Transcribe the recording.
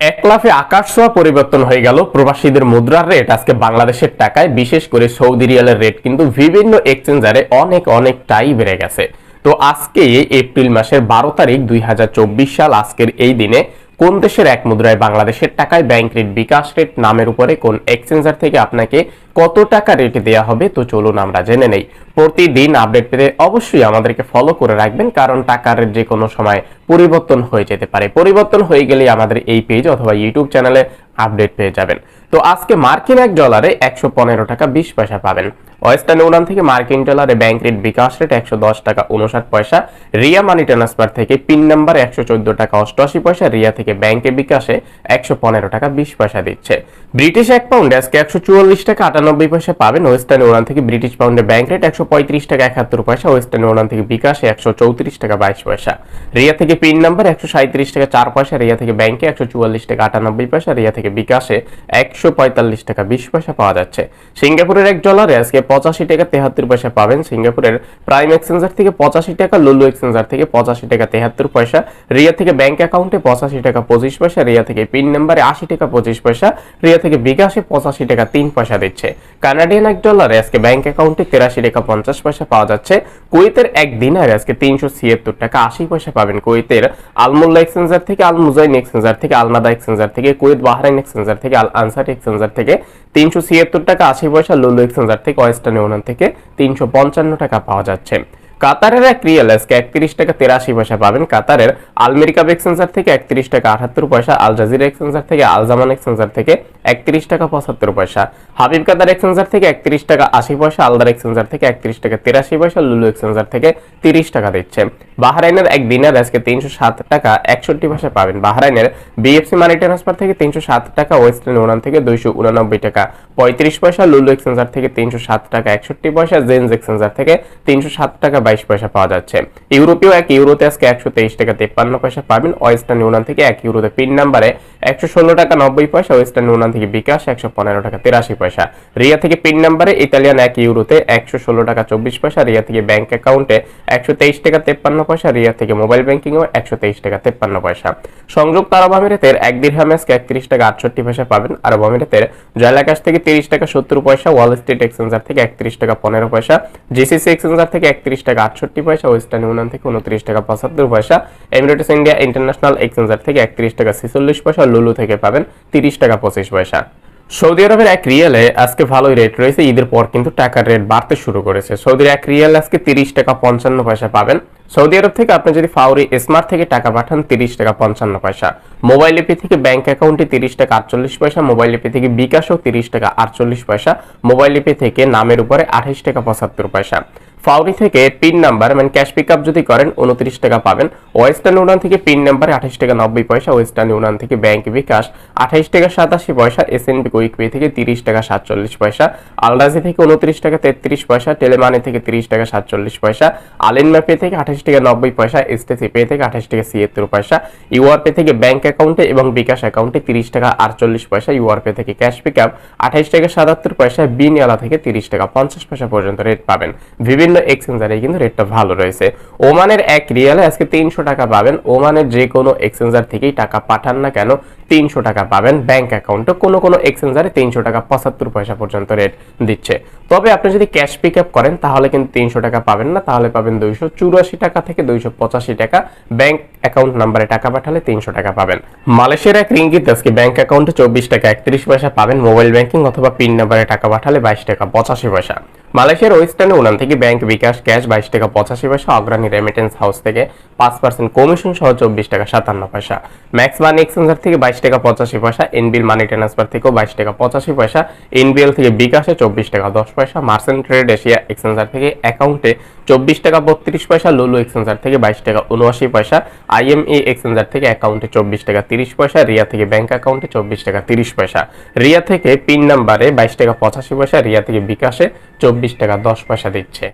এক লাফে আকাশ ছোঁয়া পরিবর্তন হয়ে গেল। প্রবাসীদের মুদ্রার রেট আজকে বাংলাদেশের টাকায়, বিশেষ করে সৌদি রিয়ালের রেট কিন্তু বিভিন্ন এক্সচেঞ্জারে অনেক, অনেকটাই বেড়ে গেছে। তো আজকে এপ্রিল মাসের বারো তারিখ দুই হাজার চব্বিশ সাল, আজকের এই দিনে কোন দেশের এক মুদ্রায় বাংলাদেশের টাকায় ব্যাংক রেট বিকাশ রেট নামের উপরে কোন এক্সচেঞ্জার থেকে আপনাকে কত টাকা রেট দেওয়া হবে? তো চলুন আমরা জেনে নেই। প্রতিদিন আপডেট পেতে অবশ্যই আমাদেরকে ফলো করে রাখবেন, কারণ টাকার রেট যে কোনো সময় পরিবর্তন হয়ে যেতে পারে। পরিবর্তন হয়ে গেলে আমাদের এই পেজ অথবা ইউটিউব চ্যানেলে আপডেট পেয়ে যাবেন। তো আজকে মার্কিন এক ডলারে একশো পনেরো টাকা বিশ পয়সা পাবেন। ওয়েস্টার্ন ইউনিয়ন থেকে মার্কিন ডলারে ব্যাংক রেট বিকাশ রেট একশো দশ টাকা উনষাট পয়সা। রিয়া মানি ট্রান্সফার থেকে পিন নাম্বার একশো চোদ্দ টাকা অষ্টআশি পয়সা। রিয়া থেকে ব্যাংকে বিকাশে একশো পনেরো টাকা বিশ পয়সা দিচ্ছে। ব্রিটিশ এক পাউন্ড আজকে একশো চুয়াল্লিশ টাকা আটানব্বই পয়সা পাবেন ওয়েস্টার্ন ইউনিয়ন থেকে ব্রিটিশ পাউন্ডে ব্যাংক রেট একশো পঁয়ত্রিশ টাকা একাত্তর পয়সা। ওয়েস্টার্ন ইউনিয়ন থেকে বিকাশে একশো চৌত্রিশ টাকা বাইশ পয়সা। রিয়া থেকে পিন নাম্বার একশো সাঁত্রিশ টাকা চার পয়সা। রিয়া থেকে ব্যাংকে একশো চুয়াল্লিশ টাকা আটানব্বই পয়সা। রিয়া থেকে বিকাশে একশো পঁয়তাল্লিশ টাকা বিশ পয়সা পাওয়া যাচ্ছে। সিঙ্গাপুরের এক ডলারে আজকে পঁচাশি টাকা তেহাত্তর পয়সা পাবেন সিঙ্গাপুরের প্রাইম এক্সচেঞ্জার থেকে পঁচাশি টাকা লুলু এক্সচেঞ্জার থেকে পঁচাশি টাকা তেহাত্তর পয়সা, রিয়া থেকে ব্যাংক অ্যাকাউন্টে পঁচাশি টাকা পঁচিশ পয়সা, রিয়া থেকে পিন নাম্বারে আশি টাকা পঁচিশ পয়সা, রিয়া থেকে বিকাশে পঁচাশি টাকা তিন পয়সা দিচ্ছে। কানাডিয়ান এক ডলারে আজকে ব্যাংক অ্যাকাউন্টে তেরাশি টাকা পঞ্চাশ পয়সা পাওয়া যাচ্ছে। কুয়েতের এক দিনারে আজকে তিনশো ছিয়াত্তর টাকা আশি পয়সা পাবেন কুয়েতের আলমুল্লা এক্সচেঞ্জার থেকে, আল মুজাইন এক্সচেঞ্জার থেকে আলনাদা এক্সচেঞ্জার থেকে, কুয়েত বাহরাইন এক্সচেঞ্জার থেকে, আল আনসার এক্সচেঞ্জার থেকে তিনশো ছিয়াত্তর টাকা আশি পয়সা লুলু এক্সচেঞ্জার থেকে ওয়েস্টার্ন ওনার থেকে তিনশো পঞ্চান্ন টাকা পাওয়া যাচ্ছে। কাতারের এক রিয়েল একত্রিশ টাকা তেরাশি পয়সা পাবেন। কাতারের আলমেরিকা এক্সচেঞ্জার থেকে একত্রিশ টাকা আটাত্তর পয়সা, আল জাজিরা এক্সচেঞ্জার থেকে আলজামান এক্সচেঞ্জার থেকে একত্রিশ টাকা পঁচাত্তর পয়সা। হাবিব কাতার এক্সচেঞ্জার থেকে একত্রিশ টাকা আশি পয়সা, আলদার এক্সচেঞ্জার থেকে একত্রিশ টাকা তিরাশি পয়সা, লুলু এক্সচেঞ্জার থেকে তিরিশ টাকা দিচ্ছে। বাহরাইনের এক দিনের আজকে তিনশো সাত টাকা একষট্টি পয়সা পাবেন। বাহরাইনের বিএফসি মানি ট্রান্সফার থেকে তিনশো সাত টাকা ওয়েস্টার্ন ইউনিয়ন থেকে দুইশো উনানব্বই টাকা, পঁয়ত্রিশ পয়সা, লুলু এক্সচেঞ্জার থেকে তিনশো সাত টাকা একষট্টি পয়সা জেন্স এক্সচেঞ্জার থেকে তিনশো সাত টাকা বাইশ পয়সা পাওয়া যাচ্ছে। ইউরোপীয় এক ইউরোতে আজকে একশো তেইশ টাকা তেপ্পান্ন পয়সা পাবেন। ওয়েস্টার্ন ইউনিয়ন থেকে এক ইউরোতে পিন নাম্বারে একশো ষোলো টাকা নব্বই পয়সা, ওয়েস্টার্ন ইউনিয়ন থেকে বিকাশ একশো পনেরো টাকা তিরাশি পয়সা। রিয়া থেকে পিন নাম্বারে ইতালিয়ান এক ইউরোতে একশো ষোলো টাকা চব্বিশ পয়সা, রিয়া থেকে ব্যাংক অ্যাকাউন্টে একশো তেইশ টাকা তেপ্পান্ন পয়সা, রিয়া থেকে মোবাইল ব্যাংকিং ও একশো তেইশ টাকা তেপ্পান্ন পয়সা। সংযুক্ত আরব আমিরাতের এক দিরহাম আজকে একত্রিশ টাকা আটষট্টি পয়সা পাবেন। আরব আমিরাতের জয়লাকাশ থেকে তিরিশ টাকা সত্তর পয়সা, ওয়াল স্ট্রিট এক্সচেঞ্জার থেকে একত্রিশ টাকা পনেরো পয়সা, জিসিসি এক্সচেঞ্জার থেকে একত্রিশ টাকা আটষট্টি পয়সা ওয়েস্টার্ন ইউনিয়ন থেকে উনত্রিশ টাকা, পঁচাত্তর পয়সা। এমিরেটস ইন্ডিয়া ইন্টারন্যাশনাল এক্সচেঞ্জার থেকে একত্রিশ টাকা, ছেচল্লিশ পয়সা। লুলু থেকে পাবেন তিরিশ টাকা, পঁচিশ পয়সা। সৌদি আরবের এক রিয়েলে আজকে ভালোই রেট রয়েছে। ঈদের পর কিন্তু টাকার রেট বাড়তে শুরু করেছে। সৌদির এক রিয়েল আজকে তিরিশ টাকা, পঞ্চান্ন পয়সা পাবেন। সৌদি আরব থেকে আপনি যদি ফাউরি স্মার্ট থেকে টাকা পাঠান, তিরিশ টাকা, পঞ্চান্ন পয়সা। মোবাইল এপি থেকে ব্যাংক অ্যাকাউন্টে তিরিশ টাকা, আটচল্লিশ পয়সা। মোবাইল এপি থেকে বিকাশও তিরিশ টাকা, আটচল্লিশ পয়সা। মোবাইল এপি থেকে নামের উপরে আঠাইশ টাকা, পঁচাত্তর পয়সা। ফাউরি থেকে পিন নাম্বার মানে ক্যাশ পিক যদি করেন, উনত্রিশ টাকা পাবেন। ওয়েস্টার্ন ইউনিয়ন থেকে পিন নাম্বারে আঠাশ টাকা নব্বই পয়সা, ওয়েস্টার্ন ইউনিয়ন থেকে ব্যাংক বিকাশ আঠাইশ টাকা সাতাশি পয়সা S N B quick pay থেকে তিরিশ টাকা সাতচল্লিশ পয়সা, আলরাজি থেকে উনত্রিশ টাকা তেত্রিশ পয়সা, টেলেমানি থেকে তিরিশ টাকা সাতচল্লিশ পয়সা আলিনমা পে থেকে আঠাশ টাকা নব্বই পয়সা, এসটিসি পে থেকে আঠাশ টাকা ছিয়াত্তর পয়সা, ইউআর পে থেকে ব্যাংক অ্যাকাউন্টে এবং বিকাশ অ্যাকাউন্টে তিরিশ টাকা আটচল্লিশ পয়সা, ইউআর পে থেকে ক্যাশ পিক আপ আঠাইশ টাকা সাতাত্তর পয়সা, বিনিয়ালা থেকে তিরিশ টাকা পঞ্চাশ পয়সা পর্যন্ত রেট পাবেন। বিভিন্ন এক্সচেঞ্জারে কিন্তু রেটটা ভালো রয়েছে। ওমানের এক রিয়ালে আজকে তিনশো টাকা পাবেন। ওমানের যে কোনো এক্সচেঞ্জার থেকেই টাকা পাঠান না কেন, তিনশো টাকা পাবেন। ব্যাংক অ্যাকাউন্টে কোনো কোনো এক্সচেঞ্জারে তিনশো টাকা পঁচাত্তর পয়সা পর্যন্ত রেট দিচ্ছে। তবে আপনি যদি ক্যাশ পিক আপ করেন, তাহলে কিন্তু তিনশো টাকা পাবেন না। তাহলে পাবেন দুইশো চুরাশি টাকা থেকে দুইশো পঁচাশি টাকা। ব্যাংক অ্যাকাউন্ট নাম্বারে টাকা পাঠালে তিনশো টাকা পাবেন। মালয়েশিয়ার এক রিঙ্গিত আজকে ব্যাংক অ্যাকাউন্টে চব্বিশ টাকা একত্রিশ পয়সা পাবেন। মোবাইল ব্যাংকিং অথবা পিন নাম্বারে টাকা পাঠালে বাইশ টাকা পঁচাশি পয়সা। মালয়েশিয়ার ওয়েস্টার্ন উনান থেকে ব্যাংক বিকাশ, ক্যাশ বাইশ টাকা পঁচাশি পয়সা, অগ্রণী রেমিটেন্স হাউস থেকে পাঁচ পার্সেন্ট কমিশন সহ চব্বিশ টাকা সাতান্ন পয়সা। ম্যাক্স মানি এক্সচেঞ্জার থেকে বাইশ টাকা পঁচাশি পয়সা এনবিএল মানি ট্রান্সফার থেকেও বাইশ টাকা পঁচাশি পয়সা এনবিএল থেকে বিকাশে চব্বিশ টাকা দশ পয়সা মার্সেন্ট ট্রেড এশিয়া এক্সচেঞ্জার থেকে অ্যাকাউন্টে চব্বিশ টাকা বত্রিশ পয়সা লুলু এক্সচেঞ্জার থেকে বাইশ টাকা উনআশি পয়সা আইএমএ এক্সচেঞ্জার থেকে অ্যাকাউন্টে চব্বিশ টাকা তিরিশ পয়সা, রিয়া থেকে ব্যাংক অ্যাকাউন্টে চব্বিশ টাকা তিরিশ পয়সা। রিয়া থেকে পিন নাম্বারে বাইশ টাকা পঁচাশি পয়সা, রিয়া থেকে বিকাশে চব্বিশ টাকা দশ পয়সা দিচ্ছে।